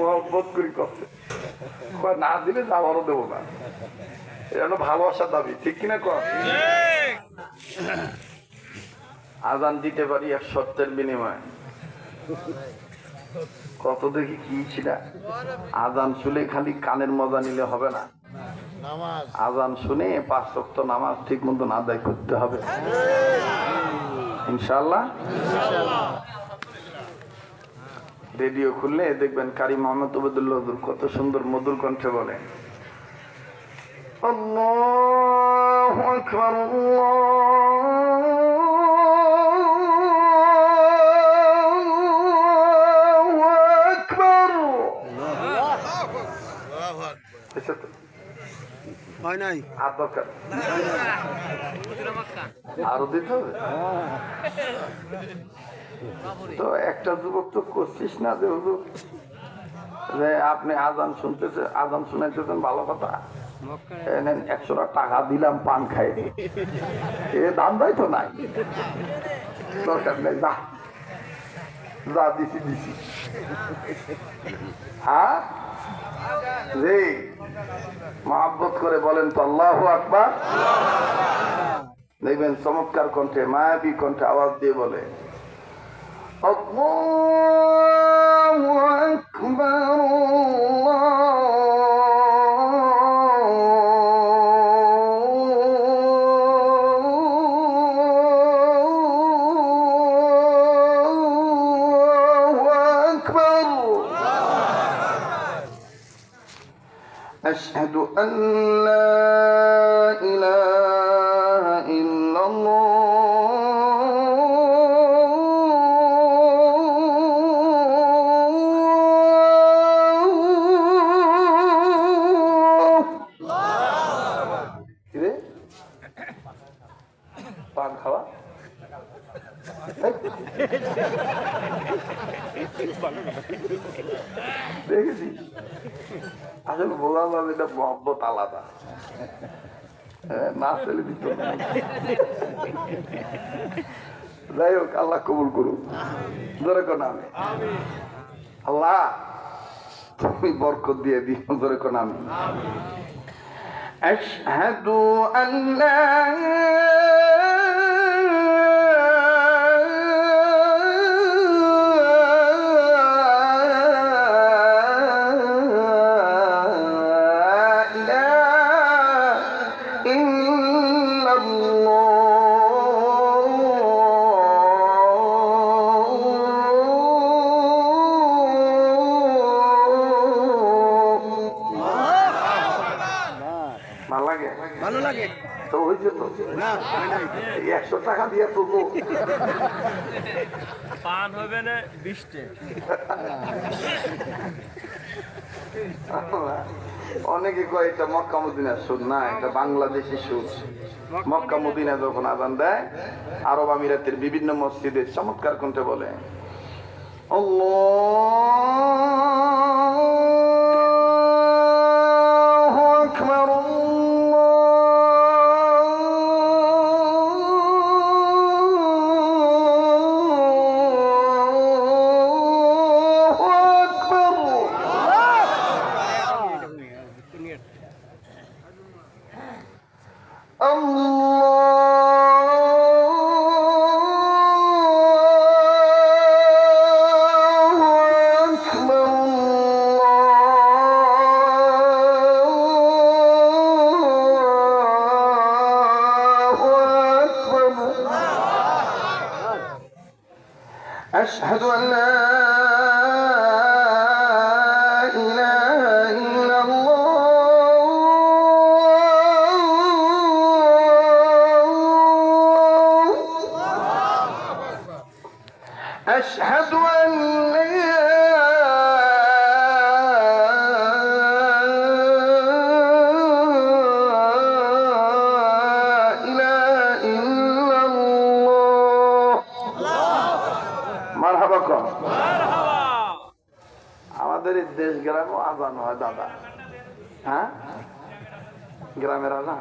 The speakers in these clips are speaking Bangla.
মোহাম্মত করি না দিলে যাওয়ারও দেবো না। এটা ভালোবাসার দাবি, ঠিক কিনা কর আজান দিতে পারি এক সত্যের বিনিময়ে। কত দেখি কি ছিল। আজান শুনে খালি কানের মজা নিলে হবে না। আজান শুনে পাঁচ রক্ত নামাজ ঠিক মতো আদায় করতে হবে। ইনশাল্লাহ রেডিও খুললে দেখবেন কারি মোহাম্মদ ওবেদুল্লাহ কত সুন্দর মধুর কণ্ঠে বলে। দরকার? আরও দিতে হবে? তো একটা যুবক তো করছিস না যে হুজুর যে আপনি আজান শুনতেছে আজান শুনাইতেছেন ভালো কথা। একশোটা টাকা দিলাম, পান খাই। এ দাম দেয় তো নাই। দরকার নেই, যা। যা দিছি দিছি। হ্যাঁ? রে মহাব্বত করে বলেন তো, আল্লাহ আকবার। দেখবেন চমৎকার কণ্ঠে, মায়াবী কণ্ঠে আওয়াজ দিয়ে বলে। أشهد أن لا إله দেখেছি আসলে বললাম আমি এটা মহব্বত আলাদা হ্যাঁ, না ছেলে দিত না। যাই হোক আল্লাহ কবুল করুন ধরে কোন আমি আল্লাহ তুমি বরকত দিয়ে দিও ধরে কোন আমি أشهد أن لا লাগে ভালো লাগে? তো একশো টাকা দিয়ে তুলবো। পান হবে না বৃষ্টি। অনেকে কয় এটা মক্কা মদিনার সুদ। না এটা বাংলাদেশি সুদ। মক্কা মদিনা যখন আদান দেয় আরব আমিরাতের বিভিন্ন মসজিদে চমৎকার কোনটা বলে আল্লাহু أشهد أن لا আমাদের এই দেশ গ্রামে আজান হয় দাদা হ্যাঁ গ্রামের আজান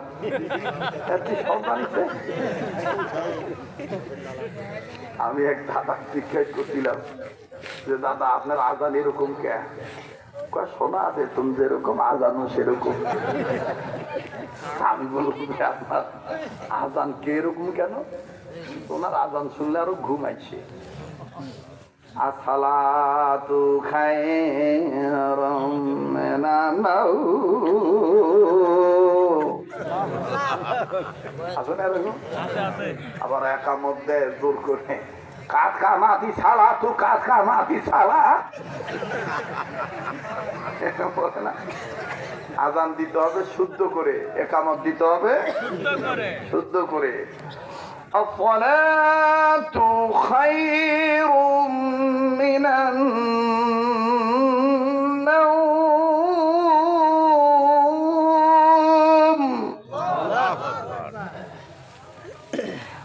আমি এক দাদা জিজ্ঞেস করছিলাম যে দাদা আপনার আজান এরকম কে শোনা আছে তুমি যেরকম আজানো সেরকম আমি বললাম যে আপনার আজান কে এরকম কেন ওনার আজান শুনলে আরও ঘুমাইছে আসসালাতু খায়রুম মিনান আছে না এরকম? আবার একা মধ্যে জোর করে কাজ কামাতি ছাড়া তু কাজ কামাতি ছাড়া বলে না। আজান দিতে হবে শুদ্ধ করে। একামত দিতে হবে শুদ্ধ করে। الصلاة خير من النوم.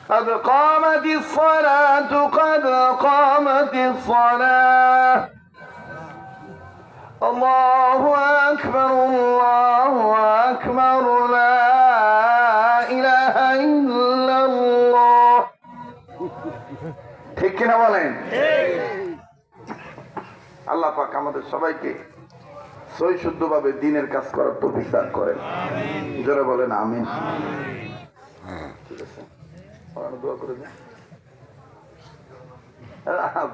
قد قامت الصلاة قد قامت الصلاة. الله أكبر الله أكبر لا ঠিক কিনা বলেন? আল্লাহ পাক আমাদের সবাইকে সই শুদ্ধভাবে দিনের কাজ করার তো দান করেন। জোরে বলেন আমিন। ঠিক আছে। দোয়া করে দেন।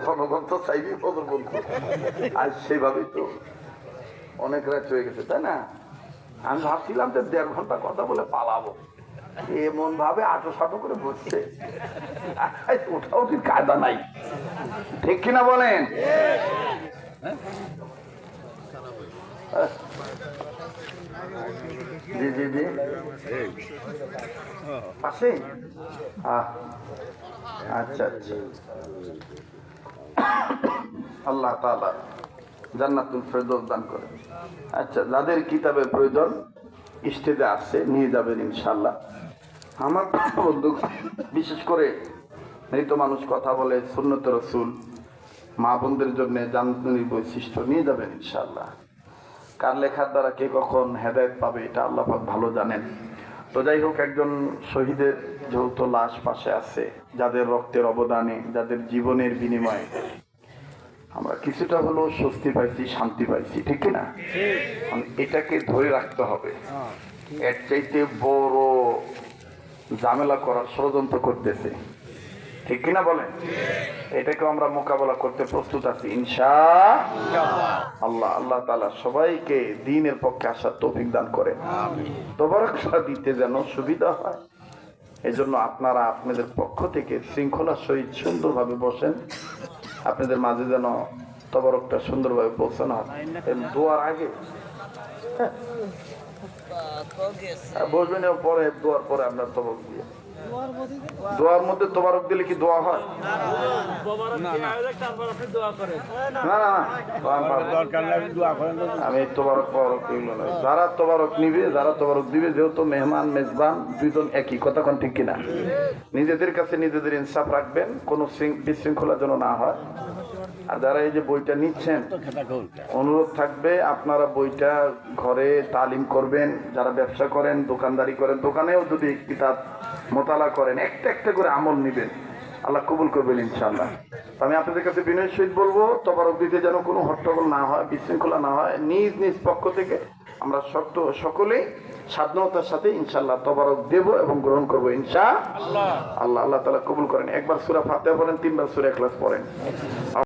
জনগণ তো চাইবি বদল বলতো আজ সেভাবেই তো অনেক রাত হয়ে গেছে তাই না? আমি ভাবছিলাম যে দেড় ঘণ্টা কথা বলে পালাবো। এমন ভাবে আটো সাটো করে বসছে। ওঠা উঠির কায়দা নাই। ঠিক কিনা বলেন? জি জি জি। আচ্ছা আচ্ছা। আল্লাহ তাআলা জান্নাতুল ফেরদৌস দান করে আচ্ছা যাদের কিতাবের প্রয়োজন স্টেজে আসছে নিয়ে যাবেন ইনশাল্লাহ। আমার বন্ধু, বিশেষ করে মৃত মানুষ কথা বলে সুন্নত রসুল, মা বোনদের জন্য জান্নাতের বৈশিষ্ট্য নিয়ে যাবেন ইনশাল্লাহ। কার লেখার দ্বারা কে কখন হেদায়ত পাবে, এটা আল্লাহ ভালো জানেন। তো যাই হোক, একজন শহীদের যৌথ লাশ পাশে আছে, যাদের রক্তের অবদানে, যাদের জীবনের বিনিময়ে আমরা কিছুটা হলেও স্বস্তি পাইছি, শান্তি পাইছি, ঠিক না? এটাকে ধরে রাখতে হবে। এর চাইতে বড় ঝামেলা করার ষড়যন্ত্র করতেছে। ঠিক কিনা বলেন? এটাকে আমরা মোকাবেলা করতে প্রস্তুত আছি, ইনশা আল্লাহ। আল্লাহ তালা সবাইকে দিনের পক্ষে আসার তৌফিক দান করেন। তবরকটা দিতে যেন সুবিধা হয়। এজন্য আপনারা আপনাদের পক্ষ থেকে শৃঙ্খলার সহিত সুন্দরভাবে বসেন। আপনাদের মাঝে যেন তবরকটা সুন্দরভাবে পৌঁছানো হয়। দোয়ার আগে। হ্যাঁ, বসবেন পরে দোয়ার পরে আপনার তবর দিয়ে। দোয়ার মধ্যে তোবারক দিলে কি দোয়া হয়। আমি তোবারক তোবারক এগুলো নয়। যারা তোবারক নিবে যারা তোবারক দিবে যেহেতু মেহমান মেজবান দুইজন একই কথা কোন ঠিক কিনা? নিজেদের কাছে নিজেদের ইনসাফ রাখবেন কোনো শৃঙ্খ- বিশৃঙ্খলা যেন না হয়। আর যারা এই যে বইটা নিচ্ছেন অনুরোধ থাকবে আপনারা বইটা ঘরে তালিম করবেন যারা ব্যবসা করেন দোকানদারি করেন দোকানেও যদি কিতাব মোতালা করেন একটা একটা করে আমল নিবেন আল্লাহ কবুল করবেন ইনশাল্লাহ আমি আপনাদের কাছে বিনয় সহিত বলব তবারক দিতে যেন কোনো হট্টগোল না হয় বিশৃঙ্খলা না হয় নিজ নিজ পক্ষ থেকে আমরা শক্ত সকলেই স্বাধীনতার সাথে ইনশাল্লাহ তবারক দেব এবং গ্রহণ করব ইনশা আল্লাহ। আল্লাহ তালা কবুল করেন। একবার সুরা ফাতে পড়েন তিনবার সুরা ক্লাস পড়েন।